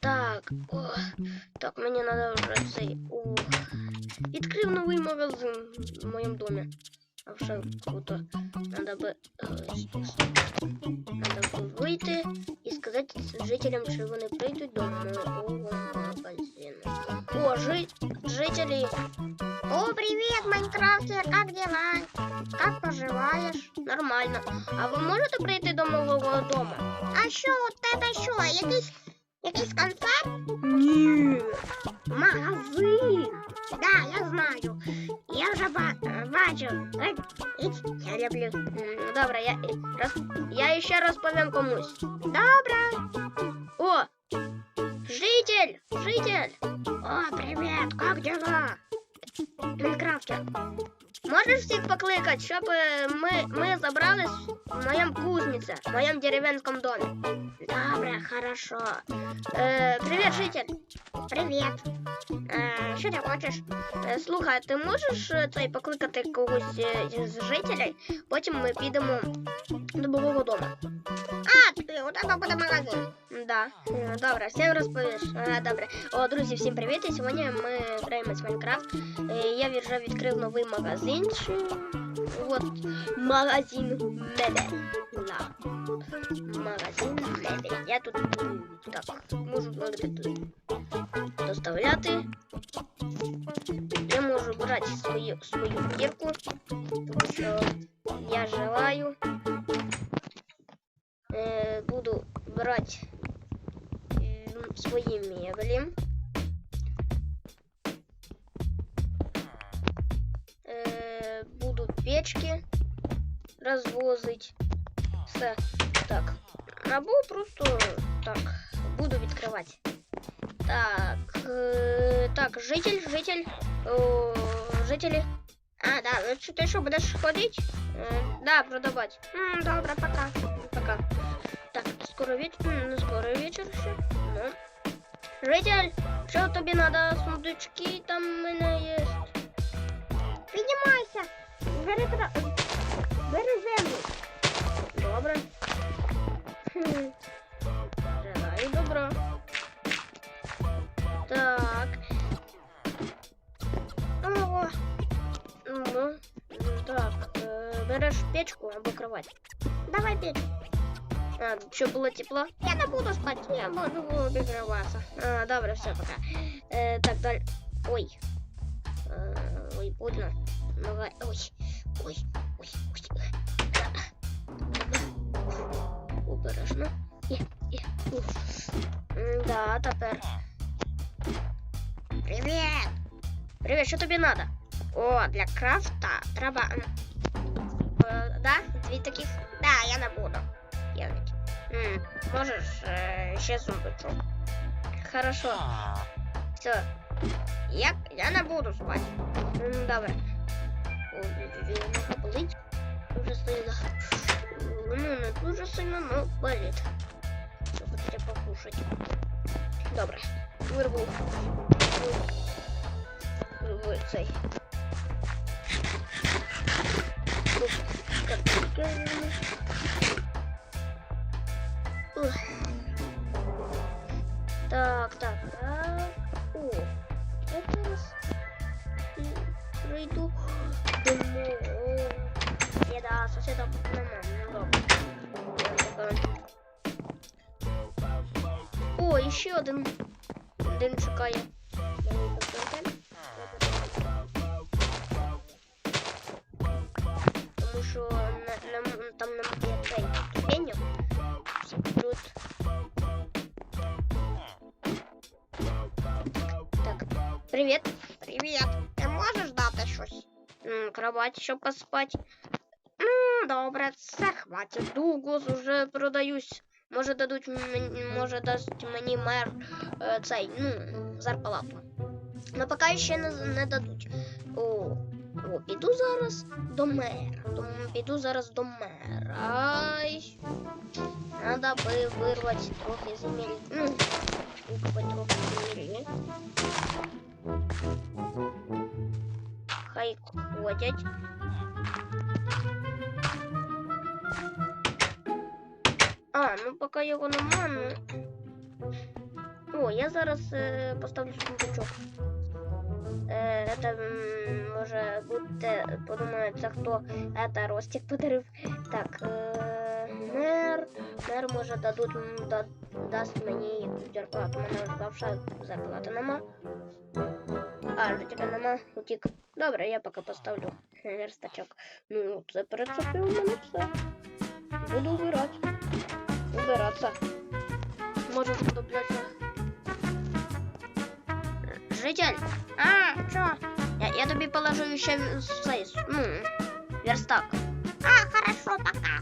Так, о, так, мені треба вже цей. О, відкрив новий магазин в моєму домі. А вже круто. Надо би. ой, Надо би вийти і сказати жителям, що вони прийдуть до мого магазину. О, жи... жителі. О, привет, Майнкрафтер, как дела? Как поживаешь? Нормально. А ви можете прийти до мого дому? А що у тебе що? Якийсь якийсь концерт? Ні. Магазин. Да, я знаю. Я вже ба бачу. Е, іть, Я люблю. М, Добре, я, роз... я ще розповім комусь. Добре. О! Житель! Житель! О, привет, как дела? Майнкрафтер. Можеш всіх покликати, щоб е, ми, ми забрались в моєму кузниці, в моєму дерев'янському домі. Добре, хорошо. Е, привіт, житель. Привет. Е, що ти хочеш? Е, слухай, ти можеш е, цей покликати когось е, з жителів, потім ми підемо до мого дому. А, ти, у тебе буде магазин. Да. Е, Добре, всім розповіш. Е, Добре. О, друзі, всім привіт. І сьогодні ми граємо в Майнкрафт. Е, Я вже відкрив новий магазинчик. От магазин мебель. Да. Магазин мебель. Я тут м, так можу говорити тут доставляти. Я можу брати свою свою кірку, тому що я желаю. Е, буду брати е, свої меблі. буду печки розвозити. Все так. Або просто так. Буду відкривати. Так. Е, так, житель, житель. О, жителі. А, да, ну що, ти що, будеш ходити? Е, да, продавати. М, добре, пока. Пока. Так, скоро вечер. Не скоро вечер ще. Ну. Житель, що тобі надо? Сундучки там в мене є. Піднімайся. Бери, тра- бери землю. Добре. Хм. Желаю добро. Так. Ого. Ну, так. Е, береш печку або кровать. Давай петь. А, щоб було тепло. Я не буду спати, я буду обігріватися. А, добре, все, пока. Е, так, далі. Ой. Е, ой, больно. Давай. Ой. Ой. Ой. Ой. Обережно. Є, є. Уф. М, Да, тепер. Привіт. Привіт, що тобі надо? О, для крафта треба. м, Е, да? Дві таких? Да, я не буду. Ягодь. М, Можеш е, ще сундучок. Хорошо. Все. Я, я не буду спати. М, Добре. Болить. Дуже сильно. Ну, не дуже сильно, но болить. Що хочете покушати. Добре. Вирву. Вирву цей. Картинки прийду до мого сусіда, сусіда нема, ну добре. О, і ще один. Один чекає. Я вийду в готель. Тому що на, на, там немає цей ступеню. Тут. Так, привіт. Привіт. Можеш дати щось? Кровать, щоб поспати. Добре, це хватить. Дугус уже продаюсь. Може дадуть може дасть мені мер е, цей, ну, зарплату. Ну поки ще не, не дадуть. О, о, піду зараз до мера. Тому піду зараз до мера. Ай. Надо би вирвати трохи земель. Ну, викопати трохи землі. Хай ходять. А, ну поки його нема, ну. О, я зараз е, поставлю сундучок. Е, це м, може бути, подумає, це хто це Ростик подарив. Так, е, мер, мер може дадуть, м, да, дасть мені якусь зарплату. У мене вже бавша зарплати нема. А, вже тебе нема, утік. Добре, я поки поставлю верстачок. Ну, це в принципі у мене все. Буду убирати. Убиратися. Можу втоплятися. Житель, А, що? я, я тобі положу ще в- цей, ну, верстак. А, хорошо, пока.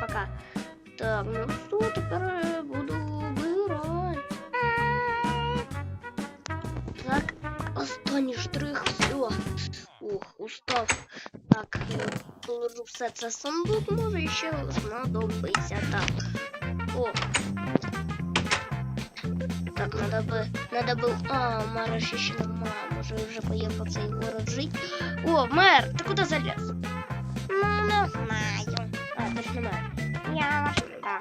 Пока. Так, ну що, тепер буду убирати. Так, останній штрих, все. Ух, устав. Так, положу все це в сундук, може ще знадобиться. Так. О. Так, надо би, надо би, а, Мара ще ще нема, може вже поїхав цей город жити. О, мер, ти куди заліз? Ну, не знаю. А, ти ж не мер. Я ваш... Да.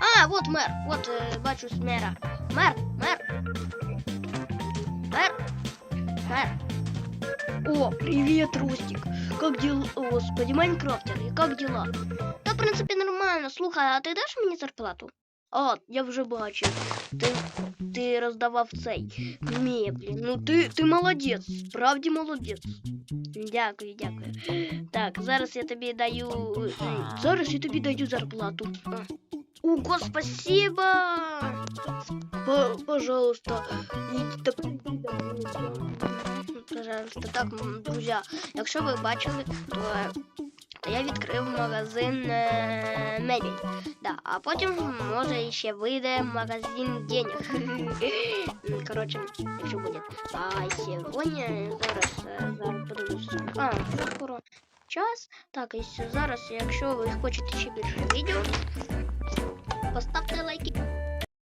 А, вот мэр, вот э, бачу с мэра. Мэр, мэр. Мэр. Мэр. О, привет, Рустик. Как дела? О, Господи, Майнкрафтер, и как дела? Да, в принципе, нормально. Слухай, а ти даш мені зарплату? А, я вже бачив. Ти, ти роздавав цей меблі. Ну ти, ти молодець, справді молодець. Дякую, дякую. Так, зараз я тобі даю. м, Зараз я тобі даю зарплату. А. Ого, спасибо! П- пожалуйста, идите Пожалуйста, так, м, друзі, якщо ви бачили, то, е, то я відкрив магазин е, мебель. Да, а потім може ще вийде магазин денег. М, Коротше, якщо буде. А сьогодні зараз, е, зараз подивлюся. А, вже скоро час. Так, і с- зараз, якщо ви хочете ще більше відео, поставте лайки.